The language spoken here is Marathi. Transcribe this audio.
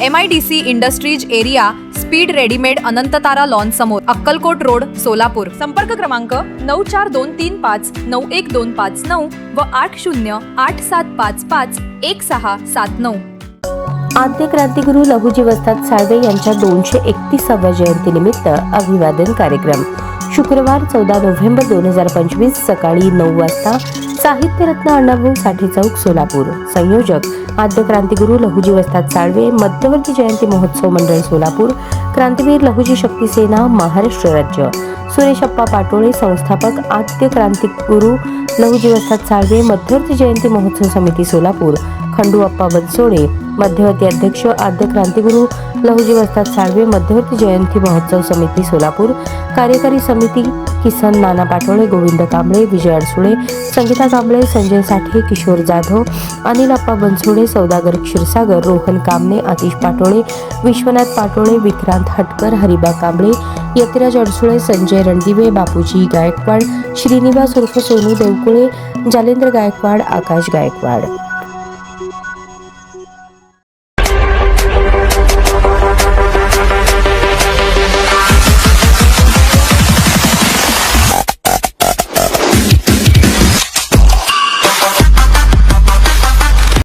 M I D C industries area speed readymade Anantatara lawn समोर अक्कलकोट रोड सोलापूर. संपर्क क्रमांक नऊ चार दोन तीन पाच नऊ एक दोन पाच नऊ व आठ शून्य आठ सात पाच पाच एक सहा सात नऊ. आद्य क्रांतीगुरु लहुजी साळवे यांच्या दोनशे एकतीसाव्या जयंतीनिमित्त अभिवादन कार्यक्रम. शुक्रवार चौदा नोव्हेंबर दोन हजार पंचवीस सकाळी नऊ वाजता साहित्यरत्न अण्णाभाऊ साठे चौक सोलापूर. संयोजक आद्य क्रांतिगुरू लहुजी वस्ताद साळवे मध्यवर्ती जयंती महोत्सव मंडळ सोलापूर. क्रांतीवीर लहुजी शक्ती सेना महाराष्ट्र राज्य. सुरेश अप्पा पाटोळे संस्थापक आद्य क्रांतिगुरू लहुजी वस्ताद साळवे मध्यवर्ती जयंती महोत्सव समिती सोलापूर. खंडू अप्पा बनसोडे मध्यवर्ती अध्यक्ष आद्य क्रांतिगुरु लहुजी वस्ताद साळवे मध्यवर्ती जयंती महोत्सव समिती सोलापूर कार्यकारी समिती किसन नाना पाटोळे गोविंद कांबळे विजय अडसुळे संगीता कांबळे संजय साठे किशोर जाधव अनिल अप्पा बनसोडे सौदागर क्षीरसागर रोहन कामने आतिश पाटोळे विश्वनाथ पाटोळे विक्रांत हटकर हरिबा कांबळे यतिराज अडसुळे संजय रणदिवे बापूजी गायकवाड श्रीनिवास उर्फ सोनू देवकुळे जालेंद्र गायकवाड आकाश गायकवाड.